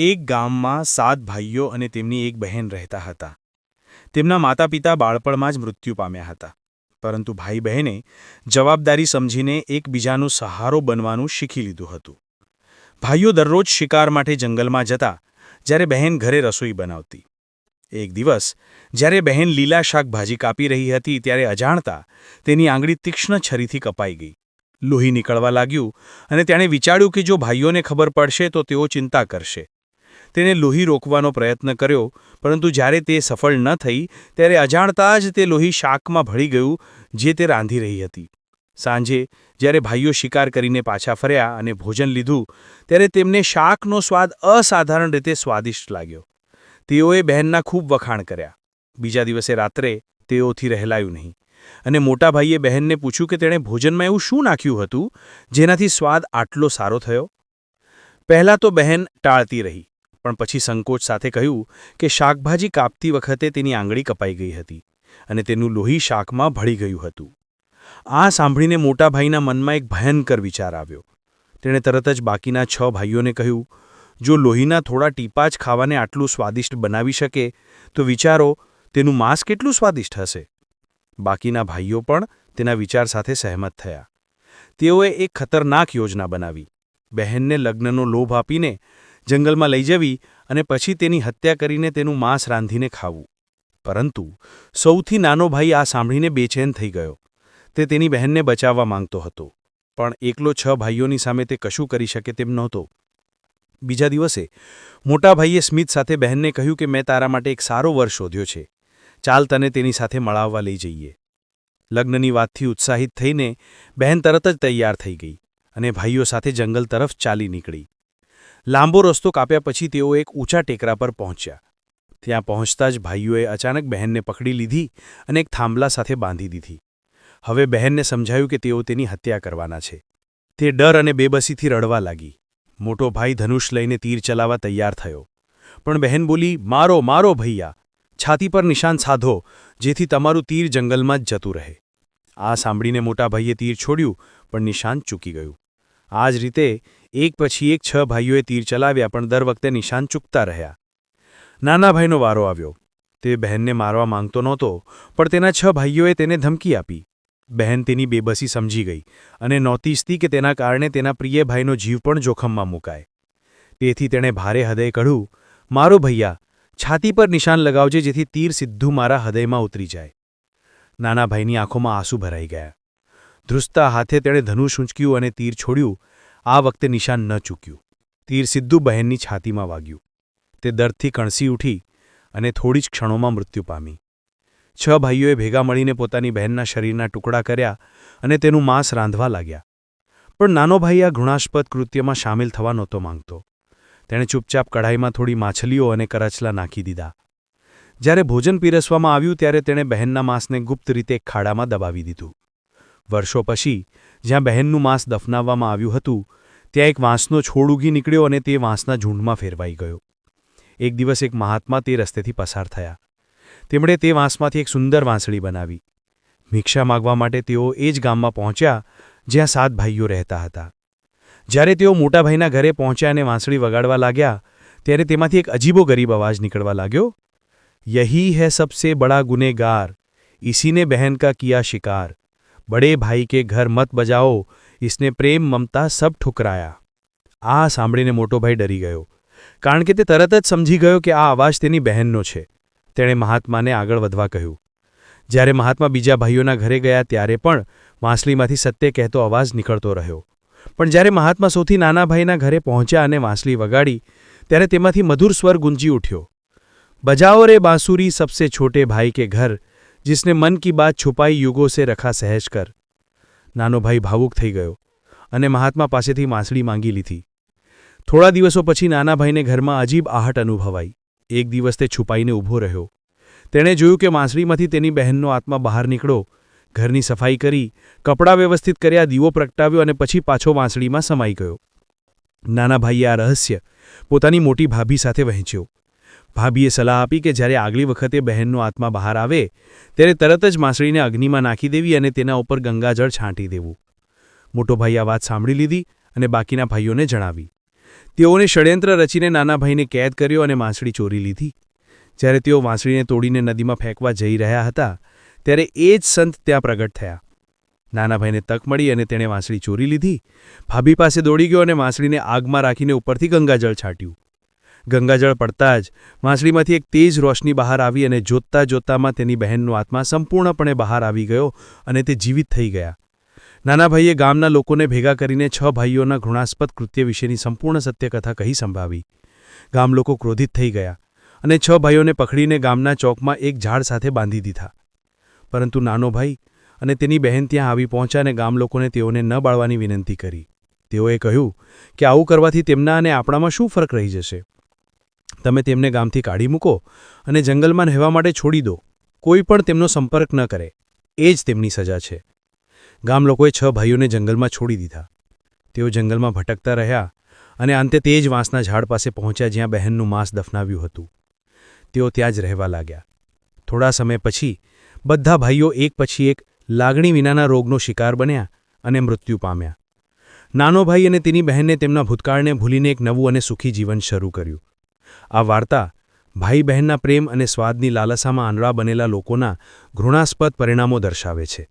એક ગામમાં સાત ભાઈઓ અને તેમની એક બહેન રહેતા હતા. તેમના માતા પિતા બાળપણમાં જ મૃત્યુ પામ્યા હતા. પરંતુ ભાઈ બહેને જવાબદારી સમજીને એકબીજાનો સહારો બનવાનું શીખી લીધું હતું. ભાઈઓ દરરોજ શિકાર માટે જંગલમાં જતા જ્યારે બહેન ઘરે રસોઈ બનાવતી. એક દિવસ, જ્યારે બહેન લીલા શાકભાજી કાપી રહી હતી ત્યારે અજાણતા તેની આંગળી તીક્ષ્ણ છરીથી કપાઈ ગઈ. લોહી નીકળવા લાગ્યું અને તેણે વિચાર્યું કે જો ભાઈઓને ખબર પડશે તો તેઓ ચિંતા કરશે. તેણે લોહી રોકવાનો પ્રયત્ન કર્યો. પરંતુ જ્યારે તે સફળ ન થઈ, ત્યારે અજાણતા જ તે લોહી શાકમાં ભળી ગયું, જે તે રાંધી રહી હતી. સાંજે, જ્યારે ભાઈઓ શિકાર કરીને પાછા ફર્યા અને ભોજન લીધું, ત્યારે તેમને શાકનો સ્વાદ અસાધારણ રીતે સ્વાદિષ્ટ લાગ્યો. તેઓએ બહેનના ખૂબ વખાણ કર્યા. બીજા દિવસે રાત્રે તેઓથી રહેલાયું નહીં. અને મોટા ભાઈએ બહેનને પૂછ્યું કે તેણે ભોજનમાં એવું શું નાખ્યું હતું, જેનાથી સ્વાદ આટલો સારો થયો? પહેલાં તો બહેન ટાળતી રહી. પણ પછી સંકોચ સાથે કહ્યું કે શાકભાજી કાપતી વખતે તેની આંગળી કપાઈ ગઈ હતી અને તેનું લોહી શાકમાં ભળી ગયું હતું. આ સાંભળીને મોટાભાઈના મનમાં એક ભયંકર વિચાર આવ્યો. તેણે તરત જ બાકીના છ ભાઈઓને કહ્યું, જો લોહીના થોડા ટીપા જ ખાવાને આટલું સ્વાદિષ્ટ બનાવી શકે, તો વિચારો, તેનું માંસ કેટલું સ્વાદિષ્ટ હશે? બાકીના ભાઈઓ પણ તેના વિચાર સાથે સહેમત થયા. તેઓએ એક ખતરનાક યોજના બનાવી. બહેનને લગ્નનો લોભ આપીને જંગલમાં લઈ જવી અને પછી તેની હત્યા કરીને તેનું માંસ રાંધીને ખાવું. પરંતુ સૌથી નાનો ભાઈ આ સાંભળીને બેચેન થઈ ગયો. તે તેની બહેનને બચાવવા માંગતો હતો. પણ એકલો છ ભાઈઓની સામે તે કશું કરી શકે તેમ નહોતો. બીજા દિવસે મોટા ભાઈએ સ્મિત સાથે બહેનને કહ્યું કે મેં તારા માટે એક સારો વર શોધ્યો છે. ચાલ તને તેની સાથે મળાવવા લઈ જઈએ. લગ્નની વાતથી ઉત્સાહિત થઈને બહેન તરત જ તૈયાર થઈ ગઈ અને ભાઈઓ સાથે જંગલ તરફ ચાલી નીકળી. લાંબો રસ્તો કાપ્યા પછી તેઓ એક ઊંચા ટેકરા પર પહોંચ્યા. ત્યાં પહોંચતા જ ભાઈઓએ અચાનક બહેનને પકડી લીધી અને એક થાંભલા સાથે બાંધી દીધી. હવે બહેનને સમજાયું કે તેઓ તેની હત્યા કરવાના છે. તે ડર અને બેબસીથી રડવા લાગી. મોટો ભાઈ ધનુષ લઈને તીર ચલાવવા તૈયાર થયો. પણ બહેન બોલી, મારો મારો ભૈયા, છાતી પર નિશાન સાધો, જેથી તમારું તીર જંગલમાં જ જતું રહે. આ સાંભળીને મોટા ભાઈએ તીર છોડ્યું, પણ નિશાન ચૂકી ગયું. આ જ રીતે એક પછી એક છ ભાઈઓએ તીર ચલાવ્યા પણ દર વખતે નિશાન ચૂકતા રહ્યા. નાના ભાઈનો વારો આવ્યો. તે બહેનને મારવા માંગતો નહોતો, પણ તેના છ ભાઈઓએ તેને ધમકી આપી. બહેન તેની બેબસી સમજી ગઈ અને નહોતી કે તેના કારણે તેના પ્રિય ભાઈનો જીવ પણ જોખમમાં મુકાય. તેથી તેણે ભારે હૃદય કઢ્યું, મારો ભૈયા, છાતી પર નિશાન લગાવજે જેથી તીર સીધું મારા હૃદયમાં ઉતરી જાય. નાના ભાઈની આંખોમાં આંસુ ભરાઈ ગયા. ધ્રુસતા હાથે તેણે ધનુષ ઊંચક્યું અને તીર છોડ્યું. આ વખતે નિશાન ન ચૂક્યું. તીર સીધું બહેનની છાતીમાં વાગ્યું. તે દર્દથી કણસી ઉઠી અને થોડી જ ક્ષણોમાં મૃત્યુ પામી. છ ભાઈઓએ ભેગા મળીને પોતાની બહેનના શરીરના ટુકડા કર્યા અને તેનું માંસ રાંધવા લાગ્યા. પણ નાનો ભાઈ આ ઘૃણાસ્પદ કૃત્યમાં સામેલ થવા નહોતો માંગતો. તેણે ચૂપચાપ કઢાઈમાં થોડી માછલીઓ અને કરચલા નાખી દીધા. જ્યારે ભોજન પીરસવામાં આવ્યું ત્યારે તેણે બહેનના માંસને ગુપ્ત રીતે ખાડામાં દબાવી દીધું. વર્ષો પછી, જ્યાં બહેનનું માંસ દફનાવવામાં આવ્યું હતું, ત્યાં એક વાંસનો છોડ ઉગી નીકળ્યો અને તે વાંસના ઝૂંડમાં ફેરવાઈ ગયો. એક દિવસ એક મહાત્મા તે રસ્તેથી પસાર થયા. તેમણે તે વાંસમાંથી એક સુંદર વાંસળી બનાવી. ભિક્ષા માગવા માટે તેઓ એ જ ગામમાં પહોંચ્યા, જ્યાં સાત ભાઈઓ રહેતા હતા. જ્યારે તેઓ મોટાભાઈના ઘરે પહોંચ્યા અને વાંસળી વગાડવા લાગ્યા, ત્યારે તેમાંથી એક અજીબો ગરીબ અવાજ નીકળવા લાગ્યો. યહી હૈ સબસે બડા ગુનેગાર ઇસીને બહેન કા કિયા શિકાર બડે ભાઈ કે ઘર મત બજાઓ ઇસને પ્રેમ મમતા સબ ઠુકરાયા આ સાંભળીને મોટો ભાઈ ડરી ગયો કારણ કે તે તરત જ સમજી ગયો કે આ અવાજ તેની બહેનનો છે। તેણે મહાત્માને આગળ વધવા કહ્યું। જ્યારે મહાત્મા બીજા ભાઈઓના ઘરે ગયા ત્યારે પણ વાંસળીમાંથી સત્ય કહેતો અવાજ નીકળતો રહ્યો। પણ જ્યારે મહાત્મા સૌથી નાના ભાઈના ઘરે પહોંચ્યા અને વાંસળી વગાડી, ત્યારે તેમાંથી મધુર સ્વર ગુંજી ઉઠ્યો। બજાઓ રે બાંસુરી, સબસે છોટે ભાઈ કે ઘર जिसने મન કી બાત છુપાઈ યુગો સે રખા સહેજ કર નાનો ભાઈ ભાવુક થઈ ગયો અને મહાત્મા પાસેથી માસડી માંગી લીધી થોડા દિવસો પછી નાના ભાઈને ઘરમાં અજીબ આહટ અનુભવાઈ એક દિવસ તે છુપાઈને ઊભો રહ્યો તેણે જોયું કે માસડીમાંથી તેની બહેનનો આત્મા બહાર નીકળો ઘરની સફાઈ કરી કપડાં વ્યવસ્થિત કર્યા દીવો પ્રગટાવ્યો અને પછી પાછો વાંસળીમાં સમાઈ ગયો નાના ભાઈએ આ રહસ્ય પોતાની મોટી ભાભી સાથે વહેંચ્યો ભાભીએ સલાહ આપી કે જ્યારે આગલી વખતે બહેનનો આત્મા બહાર આવે, ત્યારે તરત જ માસળીને અગ્નિમાં નાખી દેવી અને તેના ઉપર ગંગાજળ છાંટી દેવું. મોટો ભાઈ આ વાત સાંભળી લીધી અને બાકીના ભાઈઓને જણાવી. તેઓને ષડયંત્ર રચીને નાના ભાઈને કેદ કર્યો અને માંસળી ચોરી લીધી. જ્યારે તેઓ વાંસળીને તોડીને નદીમાં ફેંકવા જઈ રહ્યા હતા, ત્યારે એ જ સંત ત્યાં પ્રગટ થયા. નાના ભાઈને તક મળી અને તેણે વાંસળી ચોરી લીધી. ભાભી પાસે દોડી ગયો અને વાંસળીને આગમાં રાખીને ઉપરથી ગંગાજળ છાંટ્યું. ગંગાજળ પડતા જ વાંસળીમાંથી એક તેજ રોશની બહાર આવી અને જોતતા જોતામાં તેની બહેનનો આત્મા સંપૂર્ણપણે બહાર આવી ગયો અને તે જીવિત થઈ ગયા. નાના ભાઈએ ગામના લોકોને ભેગા કરીને છ ભાઈઓના ઘૃણાસ્પદ કૃત્ય વિશેની સંપૂર્ણ સત્યકથા કહી સંભાવી. ગામ લોકો ક્રોધિત થઈ ગયા અને છ ભાઈઓને પકડીને ગામના ચોકમાં એક ઝાડ સાથે બાંધી દીધા. પરંતુ નાનો ભાઈ અને તેની બહેન ત્યાં આવી પહોંચ્યા અને ગામ લોકોને તેઓને ન બાળવાની વિનંતી કરી. તેઓએ કહ્યું કે આવું કરવાથી તેમના અને આપણામાં શું ફરક રહી જશે? તમે તેમને ગામથી કાઢી મૂકો અને જંગલમાં રહેવા માટે છોડી દો. કોઈ પણ તેમનો સંપર્ક ન કરે. એ જ તેમની સજા છે. ગામ લોકોએ છ ભાઈઓને જંગલમાં છોડી દીધા. તેઓ જંગલમાં ભટકતા રહ્યા અને અંતે તે જ વાંસના ઝાડ પાસે પહોંચ્યા જ્યાં બહેનનું માંસ દફનાવ્યું હતું. તેઓ ત્યાં જ રહેવા લાગ્યા. થોડા સમય પછી બધા ભાઈઓ એક પછી એક લાગણી વિનાના રોગનો શિકાર બન્યા અને મૃત્યુ પામ્યા. નાનો ભાઈ અને તેની બહેને તેમના ભૂતકાળને ભૂલીને એક નવું અને સુખી જીવન શરૂ કર્યું. આ વાર્તા ભાઈ બહેનના પ્રેમ અને સ્વાદની લાલસામાં આંધળા બનેલા લોકોના ઘૃણાસ્પદ પરિણામો દર્શાવે છે.